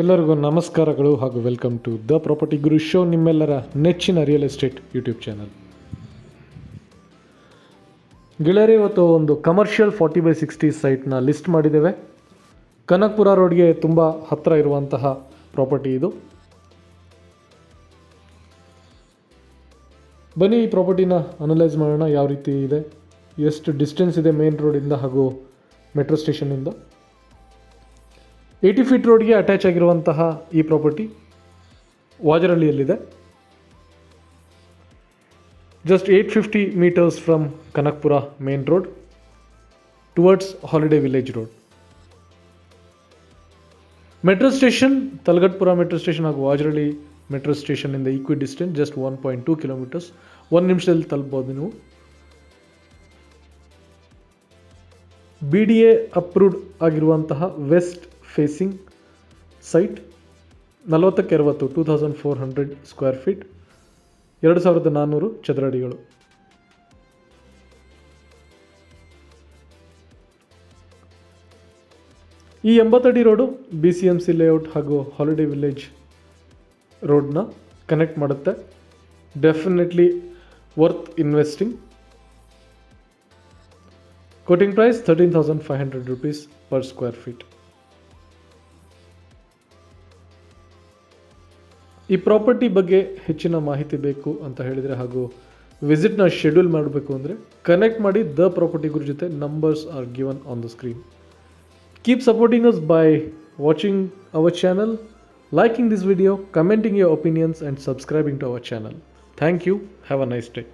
ಎಲ್ಲರಿಗೂ ನಮಸ್ಕಾರಗಳು ಹಾಗೂ welcome to the property Guru show ನಿಮ್ಮೆಲ್ಲರ ನೆಚ್ಚಿನ ರಿಯಲ್ ಎಸ್ಟೇಟ್ ಯೂಟ್ಯೂಬ್ ಚಾನಲ್ ಗೆಳೆಯರೆ, ಇವತ್ತು ಒಂದು ಕಮರ್ಷಿಯಲ್ ಫಾರ್ಟಿ ಬೈ ಸಿಕ್ಸ್ಟಿ ಸೈಟ್ನ ಲಿಸ್ಟ್ ಮಾಡಿದ್ದೇವೆ. ಕನಕ್ಪುರ ರೋಡ್ಗೆ ತುಂಬ ಹತ್ತಿರ ಇರುವಂತಹ ಪ್ರಾಪರ್ಟಿ ಇದು. ಬನ್ನಿ, ಈ ಪ್ರಾಪರ್ಟಿನ ಅನಲೈಸ್ ಮಾಡೋಣ, ಯಾವ ರೀತಿ ಇದೆ, ಎಷ್ಟು ಡಿಸ್ಟೆನ್ಸ್ ಇದೆ ಮೇನ್ ರೋಡಿಂದ ಹಾಗೂ ಮೆಟ್ರೋ ಸ್ಟೇಷನ್ನಿಂದ ಏಯ್ಟಿ ಫೀಟ್ ರೋಡ್ಗೆ ಅಟ್ಯಾಚ್ ಆಗಿರುವಂತಹ ಈ property ವಾಜರಳ್ಳಿಯಲ್ಲಿದೆ. Just eight fifty metres from Kanakpura main road towards holiday village road metro station Talaghattapura metro station ಹಾಗೂ Vajarahalli metro ಸ್ಟೇಷನ್ನಿಂದ equidistance just one point two kilometres ಒಂದು ನಿಮಿಷದಲ್ಲಿ ತಲುಪ್ಬೋದು ನೀವು. ಬಿ ಡಿ ಎ ಅಪ್ರೂವ್ಡ್ ಆಗಿರುವಂತಹ west facing site ನಲವತ್ತಕ್ಕೆ ಅರವತ್ತು two thousand four hundred square feet ಎರಡು ಸಾವಿರದ ನಾನ್ನೂರು ಚದರಡಿಗಳು. ಈ ಎಂಬತ್ತಡಿ road B C M C layout ಹಾಗೂ ಹಾಲಿಡೇ ವಿಲೇಜ್ ರೋಡ್ನ ಕನೆಕ್ಟ್ ಮಾಡುತ್ತೆ. Definitely worth investing quoting price thirteen thousand five hundred rupees per square feet ಈ ಪ್ರಾಪರ್ಟಿ ಬಗ್ಗೆ ಹೆಚ್ಚಿನ ಮಾಹಿತಿ ಬೇಕು ಅಂತ ಹೇಳಿದರೆ ಹಾಗೂ ವಿಸಿಟ್ನ ಶೆಡ್ಯೂಲ್ ಮಾಡಬೇಕು ಅಂದರೆ ಕನೆಕ್ಟ್ ಮಾಡಿ ದ ಪ್ರಾಪರ್ಟಿ ಗುರು ಜೊತೆ numbers are given on the screen keep supporting us by watching our channel liking this video commenting your opinions and subscribing to our channel thank you have a nice day